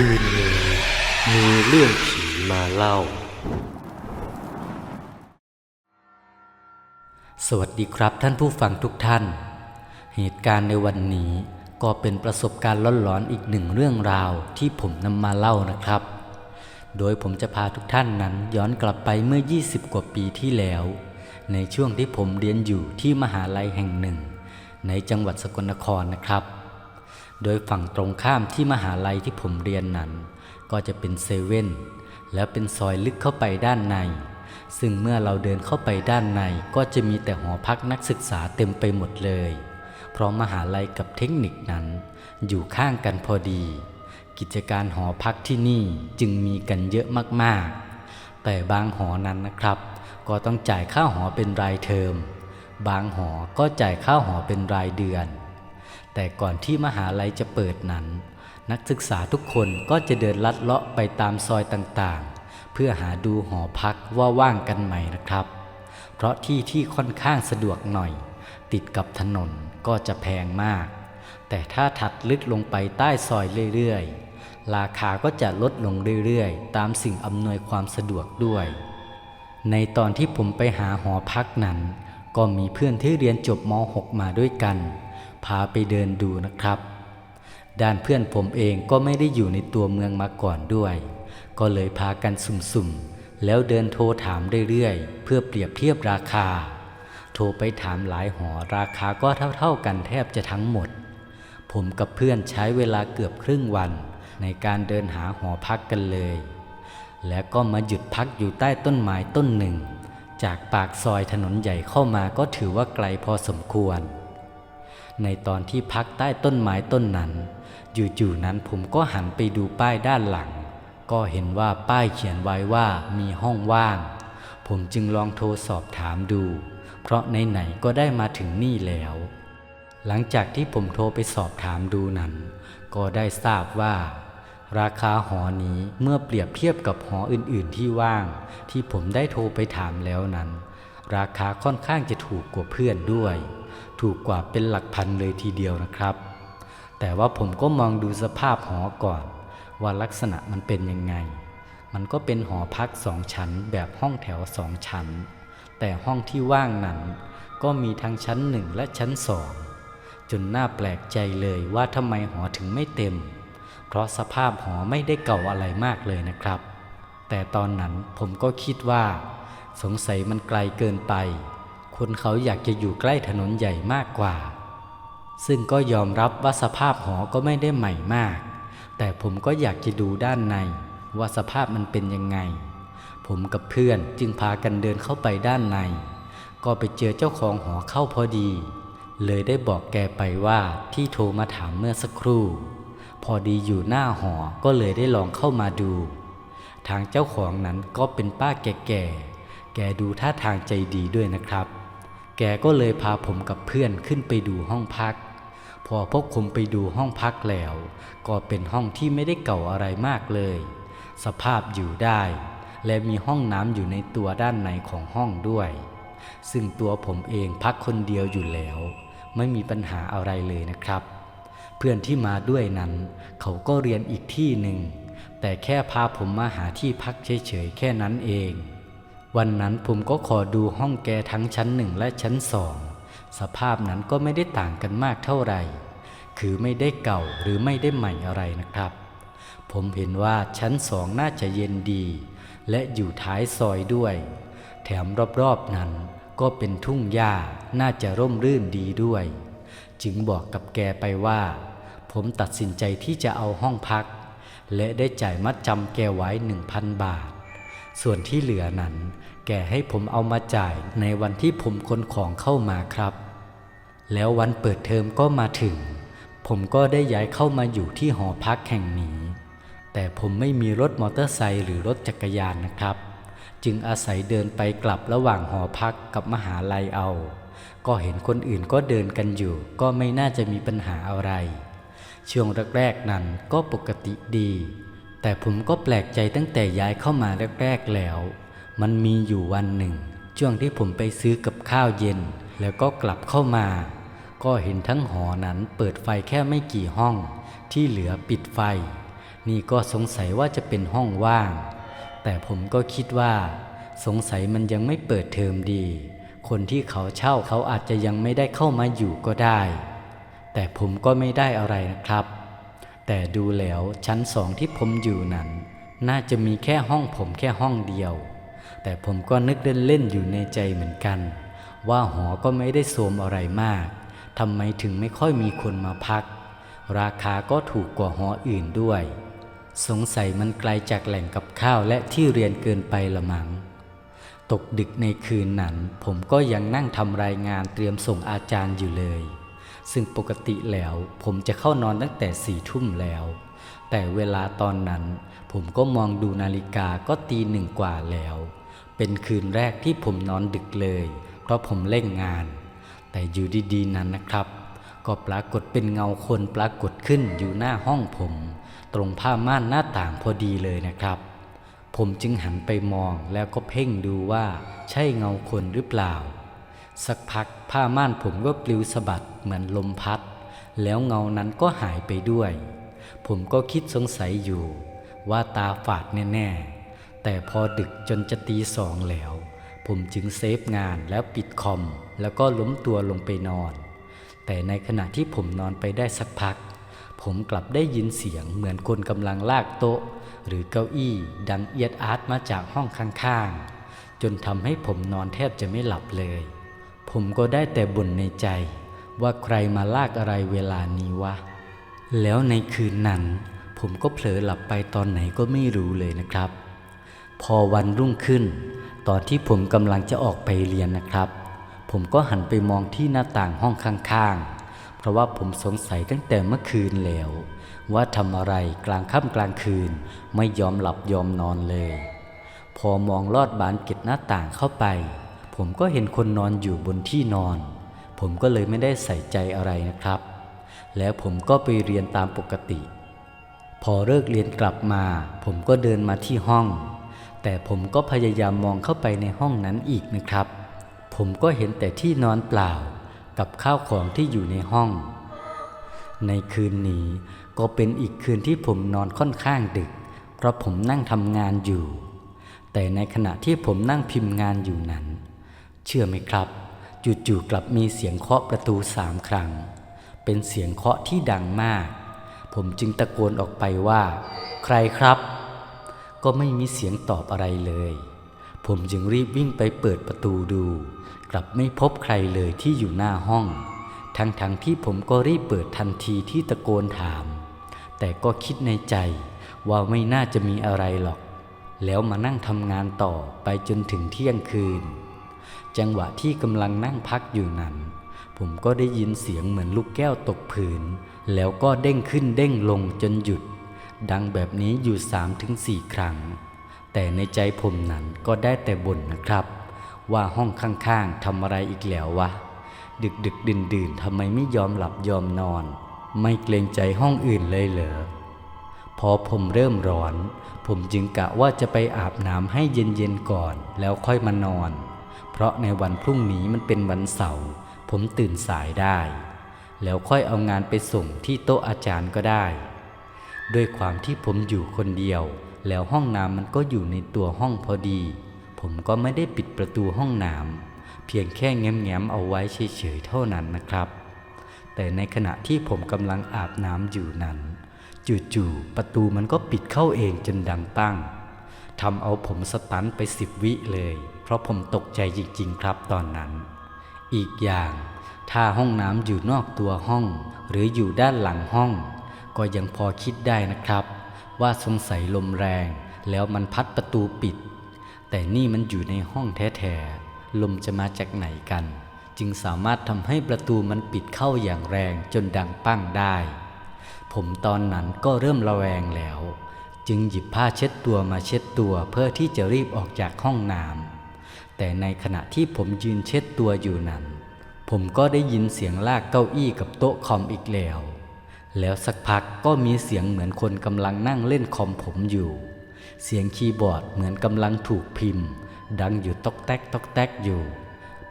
คืนนี้มีเรื่องผีมาเล่า สวัสดีครับท่านผู้ฟังทุกท่าน เหตุการณ์ในวันนี้ก็เป็นประสบการณ์ร้อนๆอีกหนึ่งเรื่องราวที่ผมนำมาเล่านะครับ โดยผมจะพาทุกท่านนั้นย้อนกลับไปเมื่อ 20 กว่าปีที่แล้ว ในช่วงที่ผมเรียนอยู่ที่มหาลัยแห่งหนึ่ง ในจังหวัดสกลนครนะครับ โดยฝั่งตรงข้ามที่มหาลัยที่ผมเรียนนั้น ก็จะเป็นเซเว่นและเป็นซอยลึกเข้าไปด้านใน ซึ่งเมื่อเราเดินเข้าไปด้านในก็จะมีแต่หอพักนักศึกษาเต็มไปหมดเลย เพราะมหาลัยกับเทคนิคนั้น อยู่ข้างกันพอดี กิจการหอพักที่นี่จึงมีกันเยอะมากๆ แต่บางหอนั้นนะครับ ก็ต้องจ่ายค่าหอเป็นรายเทอม บางหอก็จ่ายค่าหอเป็นรายเดือน แต่ก่อนที่มหาลัยจะเปิดนั้น นักศึกษาทุกคนก็จะเดินลัดเลาะไปตามซอยต่างๆ เพื่อหาดูหอพักว่าว่างกันไหมนะครับ เพราะที่ที่ค่อนข้างสะดวกหน่อย ติดกับถนนก็จะแพงมาก แต่ถ้าถัดลึกลงไปใต้ซอยเรื่อยๆ ราคาก็จะลดลงเรื่อยๆ ตามสิ่งอำนวยความสะดวกด้วย ในตอนที่ผมไปหาหอพักนั้น ก็มีเพื่อนที่เรียนจบม .6 มาด้วยกัน พาไปเดินดูนะครับ ด้านเพื่อนผมเองก็ไม่ได้อยู่ในตัวเมืองมาก่อนด้วย ก็เลยพากันสุ่มๆ แล้วเดินโทรถามเรื่อยๆ เพื่อเปรียบเทียบราคา โทรไปถามหลายหอราคาก็เท่าๆกันแทบจะทั้งหมด ผมกับเพื่อนใช้เวลาเกือบครึ่งวัน ในการเดินหาหอพักกันเลย แล้วก็มาหยุดพักอยู่ใต้ต้นไม้ต้นหนึ่ง จากปากซอยถนนใหญ่เข้ามาก็ถือว่าไกลพอสมควร ในตอนที่พักใต้ต้นไม้ต้นนั้นอยู่ๆนั้นผมก็หันไปดูป้ายด้านหลัง ก็เห็นว่าป้ายเขียนไว้ว่ามีห้องว่าง ผมจึงลองโทรสอบถามดู เพราะไหนๆก็ได้มาถึงนี่แล้ว หลังจากที่ผมโทรไปสอบถามดูนั้น ก็ได้ทราบว่า ราคาหอนี้เมื่อเปรียบเทียบกับหออื่นๆที่ว่าง ที่ผมได้โทรไปถามแล้วนั้น ราคาค่อนข้างจะถูกกว่าเพื่อนด้วย ถูกกว่าเป็นหลักพันเลยทีเดียวนะครับ แต่ว่าผมก็มองดูสภาพหอก่อน ว่าลักษณะมันเป็นยังไง มันก็เป็นหอพักสองชั้นแบบห้องแถวสองชั้น แต่ห้องที่ว่างนั้น ก็มีทั้งชั้นหนึ่งและชั้นสองจนน่าแปลกใจเลยว่าทำไมหอถึงไม่เต็ม เพราะสภาพหอไม่ได้เก่าอะไรมากเลยนะครับ แต่ตอนนั้นผมก็คิดว่า สงสัยมันไกลเกินไป คนเขาอยากจะอยู่ใกล้ถนนใหญ่มากกว่า ซึ่งก็ยอมรับว่าสภาพหอก็ไม่ได้ใหม่มาก แต่ผมก็อยากจะดูด้านใน ว่าสภาพมันเป็นยังไง ผมกับเพื่อนจึงพากันเดินเข้าไปด้านใน ก็ไปเจอเจ้าของหอเข้าพอดี เลยได้บอกแกไปว่าที่โทรมาถามเมื่อสักครู่ พอดีอยู่หน้าหอก็เลยได้ลองเข้ามาดู ทางเจ้าของนั้นก็เป็นป้าแก่ๆแกดูท่าทางใจดีด้วยนะครับ แกก็เลยพาผมกับเพื่อนขึ้นไปดูห้องพัก พอพวกผมไปดูห้องพักแล้ว ก็เป็นห้องที่ไม่ได้เก่าอะไรมากเลย สภาพอยู่ได้ และมีห้องน้ำอยู่ในตัวด้านในของห้องด้วย ซึ่งตัวผมเองพักคนเดียวอยู่แล้ว ไม่มีปัญหาอะไรเลยนะครับ เพื่อนที่มาด้วยนั้น เขาก็เรียนอีกที่หนึ่งแต่แค่พาผมมาหาที่พักเฉยๆแค่นั้นเอง วันนั้นผมก็ขอดูห้องแกทั้งชั้นหนึ่งและชั้นสองสภาพนั้นก็ไม่ได้ต่างกันมากเท่าไหร่ คือไม่ได้เก่าหรือไม่ได้ใหม่อะไรนะครับ ผมเห็นว่าชั้นสองน่าจะเย็นดี และอยู่ท้ายซอยด้วย แถมรอบๆนั้นก็เป็นทุ่งหญ้าน่าจะร่มรื่นดีด้วย จึงบอกกับแกไปว่า ผมตัดสินใจที่จะเอาห้องพัก และได้จ่ายมัดจำแกไว้หนึ่งพันบาท ส่วนที่เหลือนั้น แกให้ผมเอามาจ่ายในวันที่ผมขนของเข้ามาครับ แล้ววันเปิดเทอมก็มาถึง ผมก็ได้ย้ายเข้ามาอยู่ที่หอพักแห่งนี้ แต่ผมไม่มีรถมอเตอร์ไซค์หรือรถจักรยานนะครับ จึงอาศัยเดินไปกลับระหว่างหอพักกับมหาลัยเอา ก็เห็นคนอื่นก็เดินกันอยู่ ก็ไม่น่าจะมีปัญหาอะไร ช่วงแรกๆนั้นก็ปกติดี แต่ผมก็แปลกใจตั้งแต่ย้ายเข้ามาแรกๆแล้ว มันมีอยู่วันหนึ่ง ช่วงที่ผมไปซื้อกับข้าวเย็น แล้วก็กลับเข้ามา ก็เห็นทั้งหอนั้นเปิดไฟแค่ไม่กี่ห้อง ที่เหลือปิดไฟ นี่ก็สงสัยว่าจะเป็นห้องว่าง แต่ผมก็คิดว่า สงสัยมันยังไม่เปิดเทอมดี คนที่เขาเช่าเขาอาจจะยังไม่ได้เข้ามาอยู่ก็ได้ แต่ผมก็ไม่ได้อะไรนะครับ แต่ดูแล้วชั้นสองที่ผมอยู่นั้น น่าจะมีแค่ห้องผมแค่ห้องเดียว แต่ผมก็นึกเล่นๆอยู่ในใจเหมือนกัน ว่าหอก็ไม่ได้โทรมอะไรมากทำไมถึงไม่ค่อยมีคนมาพัก ราคาก็ถูกกว่าหออื่นด้วย สงสัยมันไกลจากแหล่งกับข้าวและที่เรียนเกินไปละมั้งตกดึกในคืนนั้น ผมก็ยังนั่งทำรายงานเตรียมส่งอาจารย์อยู่เลย ซึ่งปกติแล้วผมจะเข้านอนตั้งแต่สี่ทุ่มแล้ว แต่เวลาตอนนั้น ผมก็มองดูนาฬิกาก็ตีหนึ่งกว่าแล้ว เป็นคืนแรกที่ผมนอนดึกเลย เพราะผมเล่งงาน แต่อยู่ดีๆนั้นนะครับ ก็ปรากฏเป็นเงาคนปรากฏขึ้นอยู่หน้าห้องผม ตรงผ้าม่านหน้าต่างพอดีเลยนะครับ ผมจึงหันไปมองแล้วก็เพ่งดูว่าใช่เงาคนหรือเปล่า สักพักผ้าม่านผมก็ปลิวสะบัดเหมือนลมพัด แล้วเงานั้นก็หายไปด้วย ผมก็คิดสงสัยอยู่ ว่าตาฝาดแน่ๆ แต่พอดึกจนจะตีสองแล้ว ผมจึงเซฟงานแล้วปิดคอม แล้วก็ล้มตัวลงไปนอน แต่ในขณะที่ผมนอนไปได้สักพัก ผมกลับได้ยินเสียงเหมือนคนกำลังลากโต๊ะ หรือเก้าอี้ดังเอียดอาร์ตมาจากห้องข้างๆ จนทำให้ผมนอนแทบจะไม่หลับเลย ผมก็ได้แต่บ่นในใจ ว่าใครมาลากอะไรเวลานี้วะ แล้วในคืนนั้น ผมก็เผลอหลับไปตอนไหนก็ไม่รู้เลยนะครับ พอวันรุ่งขึ้น ตอนที่ผมกำลังจะออกไปเรียนนะครับ ผมก็หันไปมองที่หน้าต่างห้องข้างๆ เพราะว่าผมสงสัยตั้งแต่เมื่อคืนแล้ว ว่าทำอะไรกลางค่ำกลางคืน ไม่ยอมหลับยอมนอนเลย พอมองลอดบานเก็ดหน้าต่างเข้าไป ผมก็เห็นคนนอนอยู่บนที่นอน ผมก็เลยไม่ได้ใส่ใจอะไรนะครับ แล้วผมก็ไปเรียนตามปกติ พอเลิกเรียนกลับมา ผมก็เดินมาที่ห้อง แต่ผมก็พยายามมองเข้าไปในห้องนั้นอีกนะครับ ผมก็เห็นแต่ที่นอนเปล่า กับข้าวของที่อยู่ในห้อง ในคืนนี้ก็เป็นอีกคืนที่ผมนอนค่อนข้างดึก เพราะผมนั่งทำงานอยู่ แต่ในขณะที่ผมนั่งพิมพ์งานอยู่นั้น เชื่อไหมครับ จู่ๆกลับมีเสียงเคาะประตูสามครั้ง เป็นเสียงเคาะที่ดังมาก ผมจึงตะโกนออกไปว่า ใครครับ ก็ไม่มีเสียงตอบอะไรเลย ผมจึงรีบวิ่งไปเปิดประตูดู กลับไม่พบใครเลยที่อยู่หน้าห้อง ทั้งๆทที่ผมก็รีบเปิดทันทีที่ตะโกนถาม แต่ก็คิดในใจว่าไม่น่าจะมีอะไรหรอก แล้วมานั่งทำงานต่อไปจนถึงเที่ยงคืน จังหวะที่กำลังนั่งพักอยู่นั้น ผมก็ได้ยินเสียงเหมือนลูกแก้วตกผืน แล้วก็เด้งขึ้นเด้งลงจนหยุด ดังแบบนี้อยู่สามถึงสี่ครั้ง แต่ในใจผมนั้นก็ได้แต่บ่นนะครับ ว่าห้องข้างๆทำอะไรอีกแล้ววะ ดึกดึกดื่นดื่นๆทำไมไม่ยอมหลับยอมนอน ไม่เกรงใจห้องอื่นเลยเหรอพอผมเริ่มร้อน ผมจึงกะว่าจะไปอาบน้ำให้เย็นๆก่อน แล้วค่อยมานอน เพราะในวันพรุ่งนี้มันเป็นวันเสาร์ผมตื่นสายได้ แล้วค่อยเอางานไปส่งที่โต๊ะอาจารย์ก็ได้ ด้วยความที่ผมอยู่คนเดียว แล้วห้องน้ำมันก็อยู่ในตัวห้องพอดี ผมก็ไม่ได้ปิดประตูห้องน้ำเพียงแค่แง้มๆเอาไว้เฉยๆเท่านั้นนะครับ แต่ในขณะที่ผมกำลังอาบน้ำอยู่นั้น จู่ๆประตูมันก็ปิดเข้าเองจนดังตั้งทำเอาผมสตันไปสิบวิเลย เพราะผมตกใจจริงๆครับตอนนั้น อีกอย่างถ้าห้องน้ำอยู่นอกตัวห้อง หรืออยู่ด้านหลังห้อง ก็ยังพอคิดได้นะครับ ว่าสงสัยลมแรง แล้วมันพัดประตูปิด แต่นี่มันอยู่ในห้องแท้ๆลมจะมาจากไหนกัน จึงสามารถทำให้ประตูมันปิดเข้าอย่างแรงจนดังปั้งได้ ผมตอนนั้นก็เริ่มระแวงแล้ว จึงหยิบผ้าเช็ดตัวมาเช็ดตัวเพื่อที่จะรีบออกจากห้องน้ำ แต่ในขณะที่ผมยืนเช็ดตัวอยู่นั้น ผมก็ได้ยินเสียงลากเก้าอี้กับโต๊ะคอมอีกแล้ว แล้วสักพักก็มีเสียงเหมือนคนกำลังนั่งเล่นคอมผมอยู่ เสียงคีย์บอร์ดเหมือนกำลังถูกพิมพ์ ดังอยู่ตอกแตกตอกแตกอยู่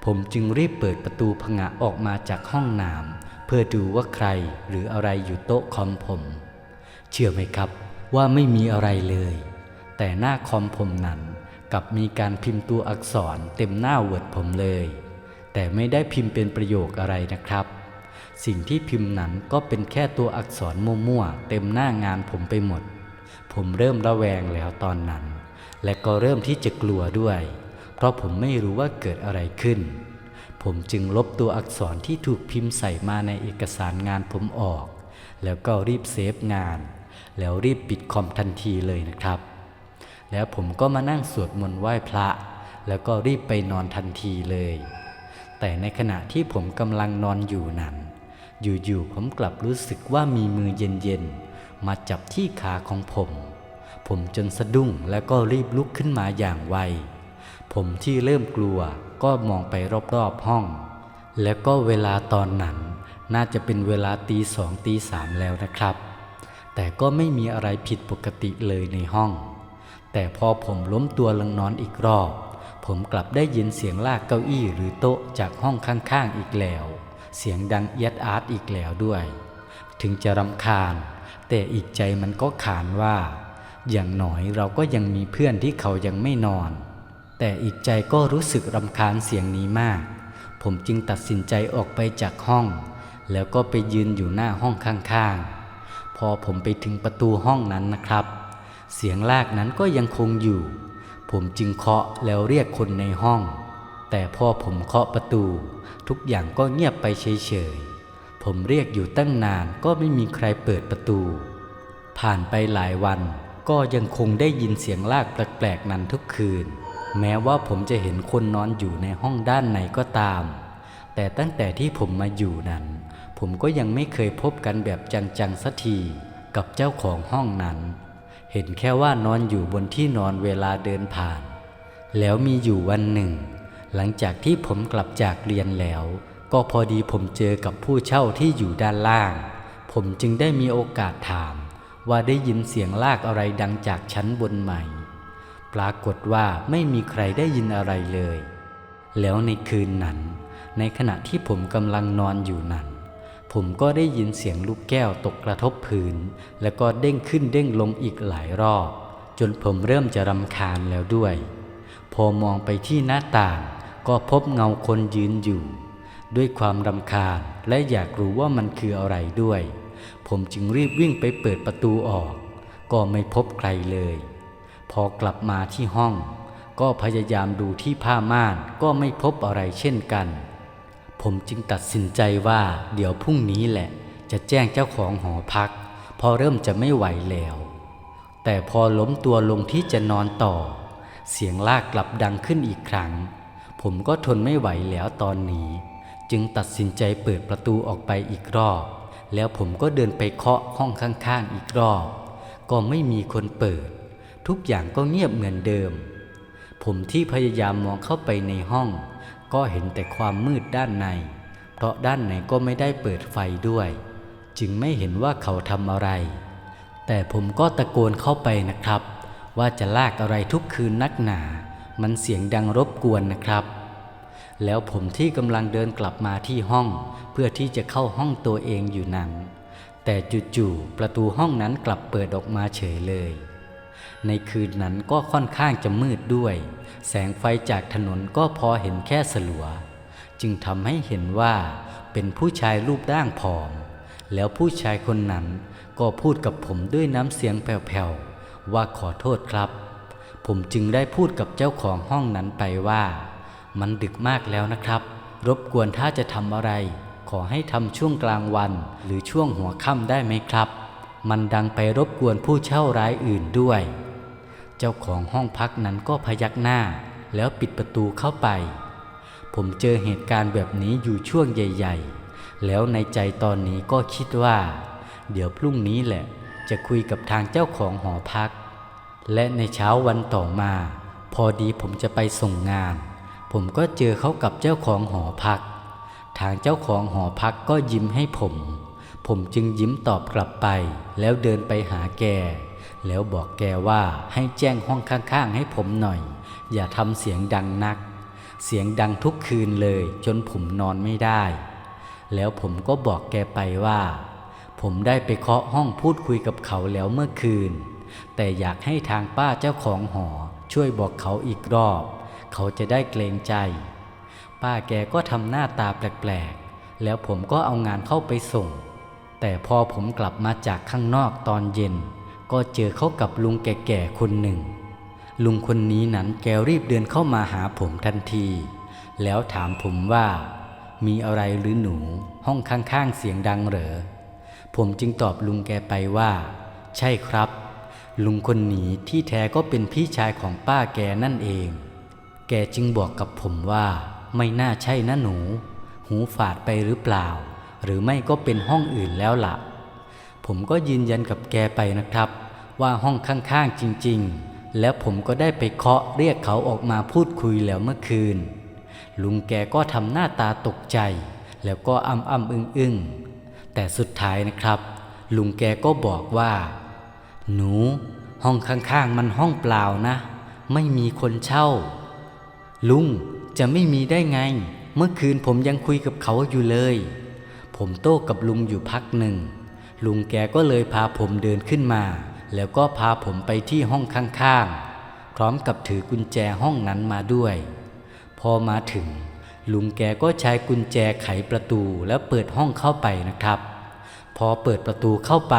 ผมจึงรีบเปิดประตูผงะออกมาจากห้องน้ำเพื่อดูว่าใครหรืออะไรอยู่โต๊ะคอมผม เชื่อไหมครับว่าไม่มีอะไรเลย แต่หน้าคอมผมนั้น กับมีการพิมพ์ตัวอักษรเต็มหน้าเวิร์ดผมเลย แต่ไม่ได้พิมพ์เป็นประโยคอะไรนะครับ สิ่งที่พิมพ์นั้นก็เป็นแค่ตัวอักษรมั่วๆเต็มหน้างานผมไปหมด ผมเริ่มระแวงแล้วตอนนั้น และก็เริ่มที่จะกลัวด้วย เพราะผมไม่รู้ว่าเกิดอะไรขึ้น ผมจึงลบตัวอักษรที่ถูกพิมพ์ใส่มาในเอกสารงานผมออก แล้วก็รีบเซฟงาน แล้วรีบปิดคอมทันทีเลยนะครับ แล้วผมก็มานั่งสวดมนต์ไหว้พระ แล้วก็รีบไปนอนทันทีเลย แต่ในขณะที่ผมกำลังนอนอยู่นั้นอยู่ๆผมกลับรู้สึกว่ามีมือเย็นๆมาจับที่ขาของผม ผมจนสะดุ้งแล้วก็รีบลุกขึ้นมาอย่างไว ผมที่เริ่มกลัวก็มองไปรอบๆห้อง แล้วก็เวลาตอนนั้น น่าจะเป็นเวลาตีสองตีสามแล้วนะครับ แต่ก็ไม่มีอะไรผิดปกติเลยในห้อง แต่พอผมล้มตัวลงนอนอีกรอบ ผมกลับได้ยินเสียงลากเก้าอี้หรือโต๊ะจากห้องข้างๆอีกแล้ว เสียงดังเอียดอาร์ตอีกแล้วด้วย ถึงจะรำคาญ แต่อีกใจมันก็ขานว่า อย่างหน่อยเราก็ยังมีเพื่อนที่เขายังไม่นอน แต่อีกใจก็รู้สึกรำคาญเสียงนี้มาก ผมจึงตัดสินใจออกไปจากห้อง แล้วก็ไปยืนอยู่หน้าห้องข้างๆ พอผมไปถึงประตูห้องนั้นนะครับ เสียงลากนั้นก็ยังคงอยู่ ผมจึงเคาะแล้วเรียกคนในห้อง แต่พอผมเคาะประตู ทุกอย่างก็เงียบไปเฉยๆ ผมเรียกอยู่ตั้งนานก็ไม่มีใครเปิดประตู ผ่านไปหลายวันก็ยังคงได้ยินเสียงลากแปลกๆนั้นทุกคืน แม้ว่าผมจะเห็นคนนอนอยู่ในห้องด้านในก็ตาม แต่ตั้งแต่ที่ผมมาอยู่นั้น ผมก็ยังไม่เคยพบกันแบบจังๆสักทีกับเจ้าของห้องนั้น เห็นแค่ว่านอนอยู่บนที่นอนเวลาเดินผ่าน แล้วมีอยู่วันหนึ่ง หลังจากที่ผมกลับจากเรียนแล้ว ก็พอดีผมเจอกับผู้เช่าที่อยู่ด้านล่าง ผมจึงได้มีโอกาสถาม ว่าได้ยินเสียงลากอะไรดังจากชั้นบนใหม่ ปรากฏว่าไม่มีใครได้ยินอะไรเลย แล้วในคืนนั้น ในขณะที่ผมกำลังนอนอยู่นั้น ผมก็ได้ยินเสียงลูกแก้วตกกระทบพื้น แล้วก็เด้งขึ้นเด้งลงอีกหลายรอบ จนผมเริ่มจะรำคาญแล้วด้วย พอมองไปที่หน้าต่าง ก็พบเงาคนยืนอยู่ ด้วยความรำคาญและอยากรู้ว่ามันคืออะไรด้วย ผมจึงรีบวิ่งไปเปิดประตูออก ก็ไม่พบใครเลย พอกลับมาที่ห้อง ก็พยายามดูที่ผ้าม่านก็ไม่พบอะไรเช่นกัน ผมจึงตัดสินใจว่าเดี๋ยวพรุ่งนี้แหละ จะแจ้งเจ้าของหอพัก พอเริ่มจะไม่ไหวแล้ว แต่พอล้มตัวลงที่จะนอนต่อ เสียงลากกลับดังขึ้นอีกครั้ง ผมก็ทนไม่ไหวแล้วตอนนี้ จึงตัดสินใจเปิดประตูออกไปอีกรอบ แล้วผมก็เดินไปเคาะห้องข้างๆอีกรอบ ก็ไม่มีคนเปิด ทุกอย่างก็เงียบเหมือนเดิม ผมที่พยายามมองเข้าไปในห้อง ก็เห็นแต่ความมืดด้านใน เพราะด้านในก็ไม่ได้เปิดไฟด้วย จึงไม่เห็นว่าเขาทำอะไร แต่ผมก็ตะโกนเข้าไปนะครับ ว่าจะลากอะไรทุกคืนนักหนา มันเสียงดังรบกวนนะครับ แล้วผมที่กำลังเดินกลับมาที่ห้อง เพื่อที่จะเข้าห้องตัวเองอยู่นั้น แต่จู่ๆประตูห้องนั้นกลับเปิดออกมาเฉยเลย ในคืนนั้นก็ค่อนข้างจะมืดด้วย แสงไฟจากถนนก็พอเห็นแค่สลัว จึงทำให้เห็นว่าเป็นผู้ชายรูปร่างผอม แล้วผู้ชายคนนั้นก็พูดกับผมด้วยน้ำเสียงแผ่วๆว่าขอโทษครับ ผมจึงได้พูดกับเจ้าของห้องนั้นไปว่า มันดึกมากแล้วนะครับ รบกวนถ้าจะทำอะไร ขอให้ทำช่วงกลางวัน หรือช่วงหัวค่ำได้ไหมครับ มันดังไปรบกวนผู้เช่ารายอื่นด้วย เจ้าของห้องพักนั้นก็พยักหน้า แล้วปิดประตูเข้าไป ผมเจอเหตุการณ์แบบนี้อยู่ช่วงใหญ่ ๆ แล้วในใจตอนนี้ก็คิดว่า เดี๋ยวพรุ่งนี้แหละ จะคุยกับทางเจ้าของหอพัก และในเช้าวันต่อมา พอดีผมจะไปส่งงาน ผมก็เจอเขากับเจ้าของหอพัก ทางเจ้าของหอพักก็ยิ้มให้ผม ผมจึงยิ้มตอบกลับไป แล้วเดินไปหาแก แล้วบอกแกว่าให้แจ้งห้องข้างๆ ให้ผมหน่อย อย่าทำเสียงดังนัก เสียงดังทุกคืนเลย จนผมนอนไม่ได้ แล้วผมก็บอกแกไปว่า ผมได้ไปเคาะห้องพูดคุยกับเขาแล้วเมื่อคืน แต่อยากให้ทางป้าเจ้าของหอ ช่วยบอกเขาอีกรอบ เขาจะได้เกรงใจ ป้าแกก็ทำหน้าตาแปลกๆ แล้วผมก็เอางานเข้าไปส่ง แต่พอผมกลับมาจากข้างนอกตอนเย็น ก็เจอเขากับลุงแก่ๆคนหนึ่ง ลุงคนนี้นั้นแกรีบเดินเข้ามาหาผมทันที แล้วถามผมว่า มีอะไรหรือหนูห้องข้างๆเสียงดังเหรอ ผมจึงตอบลุงแกไปว่า ใช่ครับ ลุงคนนี้ที่แท้ก็เป็นพี่ชายของป้าแกนั่นเอง แกจึงบอกกับผมว่า ไม่น่าใช่นะหนู หูฝาดไปหรือเปล่า หรือไม่ก็เป็นห้องอื่นแล้วล่ะ ผมก็ยืนยันกับแกไปนะครับ ว่าห้องข้างๆจริงๆ แล้วผมก็ได้ไปเคาะเรียกเขาออกมาพูดคุยแล้วเมื่อคืน ลุงแกก็ทำหน้าตาตกใจ แล้วก็อ้ำอ้ำอึ้งอึ้งแต่สุดท้ายนะครับ ลุงแกก็บอกว่า หนู ห้องข้างๆ มันห้องเปล่านะ ไม่มีคนเช่า ลุงจะไม่มีได้ไง เมื่อคืนผมยังคุยกับเขาอยู่เลย ผมโต้กับลุงอยู่พักหนึ่ง ลุงแกก็เลยพาผมเดินขึ้นมา แล้วก็พาผมไปที่ห้องข้างๆ พร้อมกับถือกุญแจห้องนั้นมาด้วย พอมาถึง ลุงแกก็ใช้กุญแจไขประตูแล้วเปิดห้องเข้าไปนะครับ พอเปิดประตูเข้าไป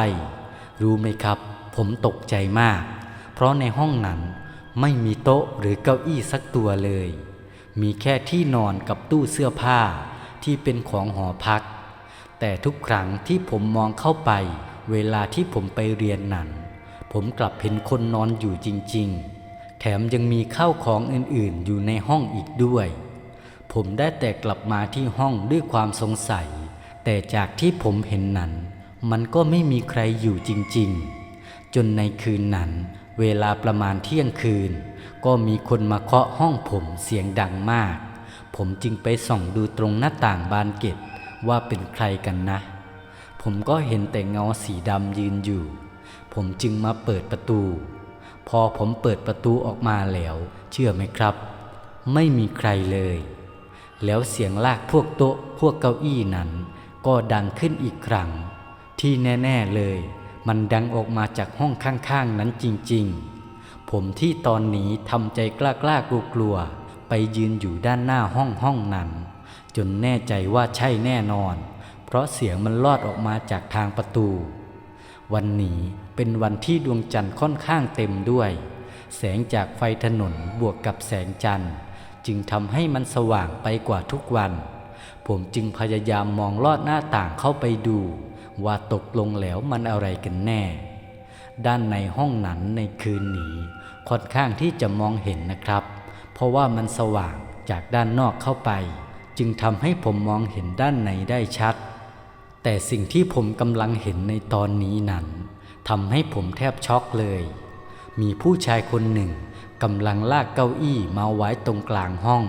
รู้ไหมครับ ผมตกใจมาก เพราะในห้องนั้นไม่มีโต๊ะหรือเก้าอี้สักตัวเลย มีแค่ที่นอนกับตู้เสื้อผ้าที่เป็นของหอพัก แต่ทุกครั้งที่ผมมองเข้าไป เวลาที่ผมไปเรียนนั้น ผมกลับเห็นคนนอนอยู่จริง ๆ แถมยังมีข้าวของอื่นๆ อยู่ในห้องอีกด้วย ผมได้แต่กลับมาที่ห้องด้วยความสงสัย แต่จากที่ผมเห็นนั้น มันก็ไม่มีใครอยู่จริง ๆ จนในคืนนั้น เวลาประมาณเที่ยงคืน ก็มีคนมาเคาะห้องผมเสียงดังมาก ผมจึงไปส่องดูตรงหน้าต่างบานเกล็ด ว่าเป็นใครกันนะ ผมก็เห็นแต่เงาสีดำยืนอยู่ ผมจึงมาเปิดประตู พอผมเปิดประตูออกมาแล้ว เชื่อไหมครับ ไม่มีใครเลย แล้วเสียงลากพวกโต๊ะพวกเก้าอี้นั้น ก็ดังขึ้นอีกครั้ง ที่แน่ ๆเลย มันดังออกมาจากห้องข้างๆนั้นจริงๆ ผมที่ตอนนี้ทำใจกล้าๆกลัวๆไปยืนอยู่ด้านหน้าห้องห้องนั้น จนแน่ใจว่าใช่แน่นอน เพราะเสียงมันลอดออกมาจากทางประตู วันนี้เป็นวันที่ดวงจันทร์ค่อนข้างเต็มด้วย แสงจากไฟถนนบวกกับแสงจันทร์ จึงทำให้มันสว่างไปกว่าทุกวัน ผมจึงพยายามมองลอดหน้าต่างเข้าไปดู ว่าตกลงแล้วมันอะไรกันแน่ ด้านในห้องนั้นในคืนนี้ ค่อนข้างที่จะมองเห็นนะครับ เพราะว่ามันสว่างจากด้านนอกเข้าไป จึงทำให้ผมมองเห็นด้านในได้ชัด แต่สิ่งที่ผมกำลังเห็นในตอนนี้นั้นทำให้ผมแทบช็อกเลย มีผู้ชายคนหนึ่งกำลังลากเก้าอี้มาไว้ตรงกลางห้อง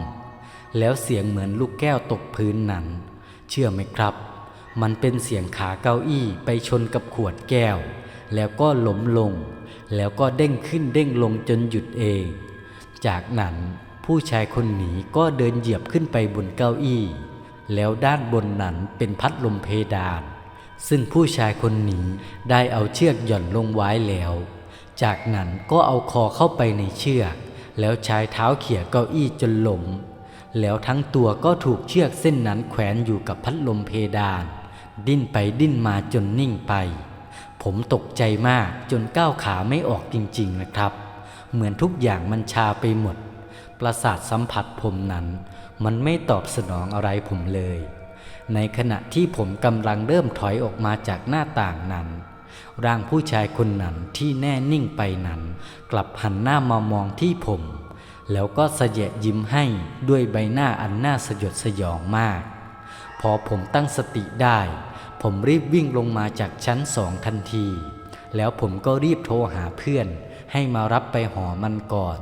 แล้วเสียงเหมือนลูกแก้วตกพื้นนั้น เชื่อไหมครับ มันเป็นเสียงขาเก้าอี้ไปชนกับขวดแก้ว แล้วก็ล้มลง แล้วก็เด้งขึ้นเด้งลงจนหยุดเอง จากนั้น ผู้ชายคนนี้ก็เดินเหยียบขึ้นไปบนเก้าอี้ แล้วด้านบนนั้นเป็นพัดลมเพดาน ซึ่งผู้ชายคนนี้ได้เอาเชือกหย่อนลงไว้แล้ว จากนั้นก็เอาคอเข้าไปในเชือก แล้วใช้เท้าเขี่ยเก้าอี้จนหลมแล้วทั้งตัวก็ถูกเชือกเส้นนั้นแขวนอยู่กับพัดลมเพดาน ดิ้นไปดิ้นมาจนนิ่งไป ผมตกใจมากจนก้าวขาไม่ออกจริงๆนะครับ เหมือนทุกอย่างมันชาไปหมด ประสาทสัมผัสผมนั้น มันไม่ตอบสนองอะไรผมเลย ในขณะที่ผมกำลังเริ่มถอยออกมาจากหน้าต่างนั้น ร่างผู้ชายคนนั้นที่แน่นิ่งไปนั้น กลับหันหน้ามามองที่ผม แล้วก็เสยยิ้มให้ด้วยใบหน้าอันน่าสยดสยองมาก พอผมตั้งสติได้ ผมรีบวิ่งลงมาจากชั้นสองทันที แล้วผมก็รีบโทรหาเพื่อนให้มารับไปหอมันก่อน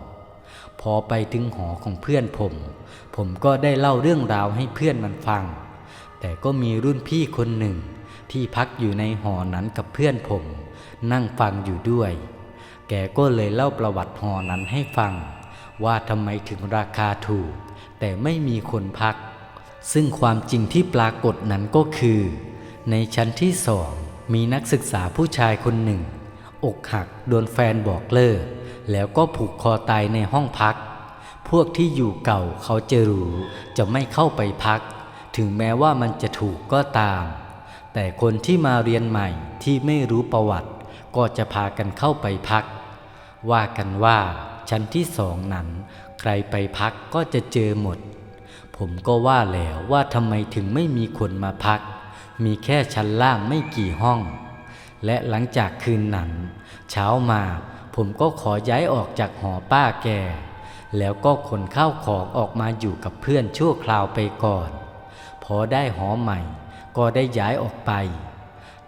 พอไปถึงหอของเพื่อนผม ผมก็ได้เล่าเรื่องราวให้เพื่อนมันฟัง แต่ก็มีรุ่นพี่คนหนึ่ง ที่พักอยู่ในหอนั้นกับเพื่อนผม นั่งฟังอยู่ด้วย แกก็เลยเล่าประวัติหอนั้นให้ฟัง ว่าทำไมถึงราคาถูก แต่ไม่มีคนพัก ซึ่งความจริงที่ปรากฏนั้นก็คือ ในชั้นที่สองมีนักศึกษาผู้ชายคนหนึ่ง อกหักโดนแฟนบอกเลิก แล้วก็ผูกคอตายในห้องพัก พวกที่อยู่เก่าเขาจะรู้จะไม่เข้าไปพัก ถึงแม้ว่ามันจะถูกก็ตาม แต่คนที่มาเรียนใหม่ที่ไม่รู้ประวัติ ก็จะพากันเข้าไปพัก ว่ากันว่าชั้นที่สองนั้น ใครไปพักก็จะเจอหมด ผมก็ว่าแล้วว่าทำไมถึงไม่มีคนมาพัก มีแค่ชั้นล่างไม่กี่ห้อง และหลังจากคืนนั้น เช้ามา ผมก็ขอย้ายออกจากหอป้าแก แล้วก็ขนข้าวของออกมาอยู่กับเพื่อนชั่วคราวไปก่อน พอได้หอใหม่ ก็ได้ย้ายออกไป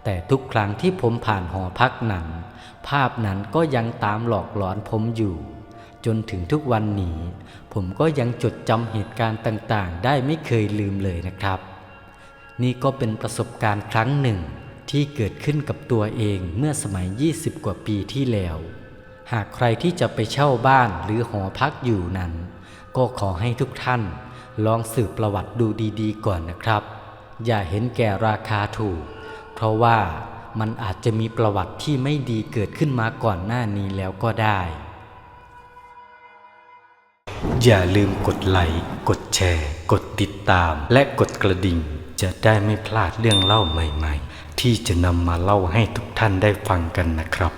แต่ทุกครั้งที่ผมผ่านหอพักนั้น ภาพนั้นก็ยังตามหลอกหลอนผมอยู่ จนถึงทุกวันนี้ ผมก็ยังจดจำเหตุการณ์ต่างๆ ได้ไม่เคยลืมเลยนะครับ นี่ก็เป็นประสบการณ์ครั้งหนึ่งที่เกิดขึ้นกับตัวเองเมื่อสมัย 20 กว่าปีที่แล้ว หากใครที่จะไปเช่าบ้านหรือหอพักอยู่นั้น ก็ขอให้ทุกท่านลองสืบประวัติดูดีๆก่อนนะครับ อย่าเห็นแก่ราคาถูก เพราะว่ามันอาจจะมีประวัติที่ไม่ดีเกิดขึ้นมาก่อนหน้านี้แล้วก็ได้ อย่าลืมกดไลค์ กดแชร์ กดติดตาม และกดกระดิ่ง จะได้ไม่พลาดเรื่องเล่าใหม่ ๆ ที่จะนำมาเล่าให้ทุกท่านได้ฟังกันนะครับ